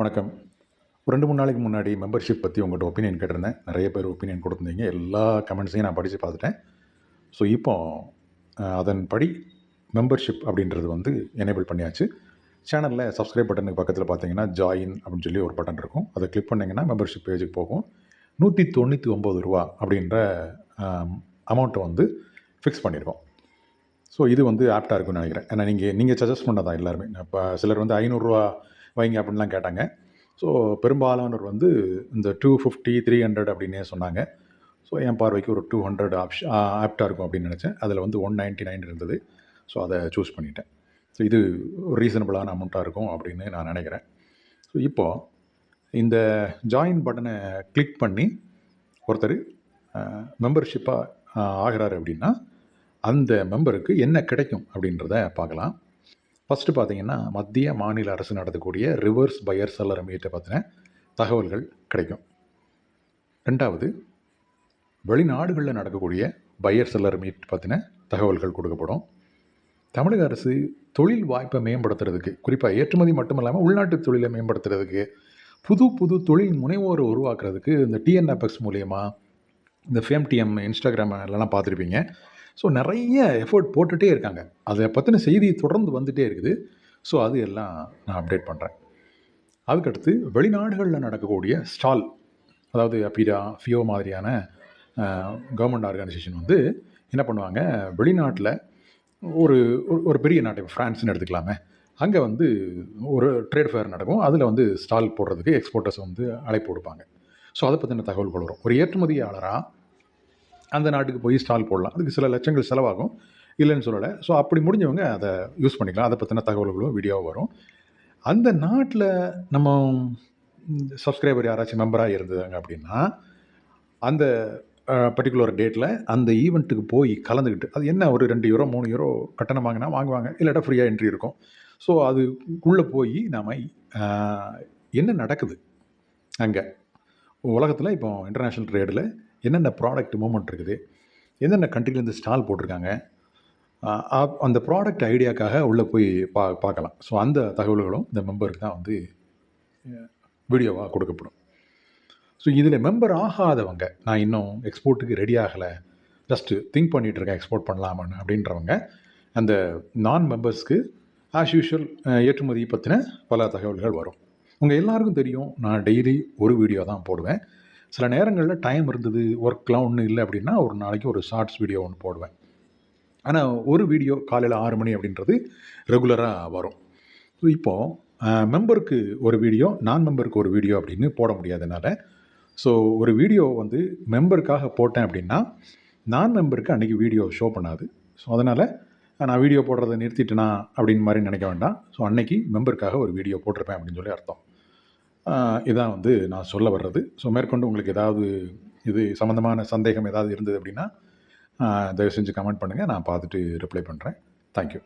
வணக்கம். ஒரு ரெண்டு மூணு நாளைக்கு முன்னாடி மெம்பர்ஷிப் பற்றி உங்கள்கிட்ட ஒப்பீனியன் கேட்டிருந்தேன். நிறைய பேர் ஒப்பீனியன் கொடுத்துருந்தீங்க. எல்லா கமெண்ட்ஸையும் நான் படித்து பார்த்துட்டேன். ஸோ இப்போ அதன்படி மெம்பர்ஷிப் அப்படின்றது வந்து எனேபிள் பண்ணியாச்சு. சேனலில் சப்ஸ்கிரைப் பட்டனுக்கு பக்கத்தில் பார்த்தீங்கன்னா ஜாயின் அப்படின்னு சொல்லி ஒரு பட்டன் இருக்கும். அதை கிளிக் பண்ணிங்கன்னா மெம்பர்ஷிப் பேஜுக்கு போகும். நூற்றி தொண்ணூற்றி ஒம்பது ரூபா அப்படின்ற அமௌண்ட்டை வந்து ஃபிக்ஸ் பண்ணியிருக்கோம் ஸோ இது வந்து ஆப்டாக இருக்கும்னு நினைக்கிறேன். ஏன்னா நீங்கள் நீங்கள் சஜஸ்ட் பண்ணதான் எல்லாருமே? இப்போ சிலர் வந்து ஐநூறுரூவா வைங்க அப்படின்லாம் கேட்டாங்க. ஸோ பெரும்பாலானோர் வந்து இந்த டூ ஃபிஃப்டி த்ரீ ஹண்ட்ரட் அப்படின்னே சொன்னாங்க. ஸோ என் பார்வைக்கு ஒரு டூ ஹண்ட்ரட் ஆப்ஷன் ஆப்டாக இருக்கும் அப்படின்னு நினச்சேன். அதில் வந்து ஒன் நைன்ட்டி நைன் இருந்தது. ஸோ அதை சூஸ் பண்ணிட்டேன். ஸோ இது ரீசனபிளான அமௌண்ட்டாக இருக்கும் அப்படின்னு நான் நினைக்கிறேன். ஸோ இப்போது இந்த ஜாயின் பட்டனை கிளிக் பண்ணி ஒருத்தர் மெம்பர்ஷிப்பாக ஆகிறாரு அப்படின்னா அந்த மெம்பருக்கு என்ன கிடைக்கும் அப்படின்றத பார்க்கலாம். ஃபஸ்ட்டு பார்த்தீங்கன்னா மத்திய மாநில அரசு நடத்தக்கூடிய ரிவர்ஸ் பயர் செல்லர் மீட்டை பற்றின தகவல்கள் கிடைக்கும். ரெண்டாவது வெளிநாடுகளில் நடக்கக்கூடிய பையர் செல்லர் மீட் பற்றின தகவல்கள் கொடுக்கப்படும். தமிழக அரசு தொழில் வாய்ப்பை மேம்படுத்துறதுக்கு குறிப்பாக ஏற்றுமதி மட்டும் இல்லாமல் உள்நாட்டு தொழிலை மேம்படுத்துறதுக்கு புது புது தொழில் முனைவோரை உருவாக்குறதுக்கு இந்த டிஎன்எஃப்எக்ஸ் மூலயமா இந்த ஃபேம்டிஎம் இன்ஸ்டாகிராம் எல்லாம் பார்த்துருப்பீங்க. ஸோ நிறைய எஃபோர்ட் போட்டுகிட்டே இருக்காங்க. அதை பற்றின செய்தி தொடர்ந்து வந்துகிட்டே இருக்குது. ஸோ அது எல்லாம் நான் அப்டேட் பண்ணுறேன் அதுக்கடுத்து வெளிநாடுகளில் நடக்கக்கூடிய ஸ்டால் அதாவது அபிடா ஃபியோ மாதிரியான கவர்மெண்ட் ஆர்கனைசேஷன் வந்து என்ன பண்ணுவாங்க? வெளிநாட்டில் ஒரு ஒரு- ஒரு பெரிய நாட்டை இப்போ ஃப்ரான்ஸ்னு எடுத்துக்கலாமே. அங்கே வந்து ஒரு ட்ரேட் ஃபேர் நடக்கும். அதில் வந்து ஸ்டால் போடுறதுக்கு எக்ஸ்போர்ட்டர்ஸ் வந்து அழைப்பு கொடுப்பாங்க ஸோ அதை பற்றின தகவல்கள் வரும். ஒரு ஏற்றுமதியாளராக அந்த நாட்டுக்கு போய் ஸ்டால் போடலாம். அதுக்கு சில லட்சங்கள் செலவாகும். இல்லைன்னு சொல்லலை. ஸோ அப்படி முடிஞ்சவங்க அதை யூஸ் பண்ணிக்கலாம். அதை பற்றின தகவல்களும் வீடியோவும் வரும். அந்த நாட்டில் நம்ம சப்ஸ்கிரைபர் யாராச்சும் மெம்பராக இருந்ததாங்க அப்படின்னா அந்த பர்டிகுலர் டேட்டில் அந்த ஈவெண்ட்டுக்கு போய் கலந்துக்கிட்டு அது என்ன ஒரு ரெண்டு யூரோ மூணு யூரோ கட்டணம் வாங்கினா வாங்குவாங்க. இல்லாட்டா ஃப்ரீயாக என்ட்ரி இருக்கும். ஸோ அதுக்குள்ளே போய் நாம் என்ன நடக்குது? அங்கே. உலகத்தில் இப்போ இன்டர்நேஷ்னல் ட்ரேடில் என்னென்ன ப்ராடக்ட் மூமெண்ட் இருக்குது என்னென்ன கண்ட்ரிலேருந்து ஸ்டால் போட்டிருக்காங்க அந்த ப்ராடக்ட் ஐடியாக்காக உள்ளே போய் பா பார்க்கலாம். ஸோ அந்த தகவல்களும் இந்த மெம்பருக்கு தான் வந்து வீடியோவாக கொடுக்கப்படும். ஸோ இதில் மெம்பர் ஆகாதவங்க நான் இன்னும் எக்ஸ்போர்ட்டுக்கு ரெடி ஆகலை ஜஸ்ட்டு திங்க் பண்ணிகிட்டு இருக்கேன் எக்ஸ்போர்ட் பண்ணலாமான்னு அப்படின்றவங்க அந்த நான் மெம்பர்ஸ்க்கு ஆஸ் யூஷுவல் ஏற்றுமதி பற்றின பல தகவல்கள் வரும். உங்கள் எல்லாருக்கும் தெரியும் நான் டெய்லி ஒரு வீடியோ தான் போடுவேன். சில நேரங்களில் டைம் இருந்தது ஒர்க்லாம் ஒன்றும் இல்லை அப்படின்னா ஒரு நாளைக்கு ஒரு ஷார்ட்ஸ் வீடியோ ஒன்று போடுவேன். ஆனால் ஒரு வீடியோ காலையில் ஆறு மணி அப்படின்றது ரெகுலராக வரும். ஸோ இப்போது மெம்பருக்கு ஒரு வீடியோ நான் மெம்பருக்கு ஒரு வீடியோ அப்படின்னு போட முடியாதனால ஸோ ஒரு வீடியோ வந்து மெம்பருக்காக போட்டேன் அப்படின்னா நான் மெம்பருக்கு அன்றைக்கி வீடியோ ஷோ பண்ணாது. ஸோ அதனால் நான் வீடியோ போடுறதை நிறுத்திட்டேனா அப்படின்னு மாதிரி நினைக்க வேண்டாம். ஸோ அன்னைக்கு மெம்பருக்காக ஒரு வீடியோ போட்டிருப்பேன் அப்படின்னு சொல்லி அர்த்தம். இதான் வந்து நான் சொல்ல வர்றது. ஸோ மேற்கொண்டு உங்களுக்கு ஏதாவது இது சம்மந்தமான சந்தேகம் ஏதாவது இருந்தது அப்படின்னா தயவு செஞ்சு கமெண்ட் பண்ணுங்கள் நான் பார்த்துட்டு ரிப்ளை பண்ணுறேன் தேங்க்யூ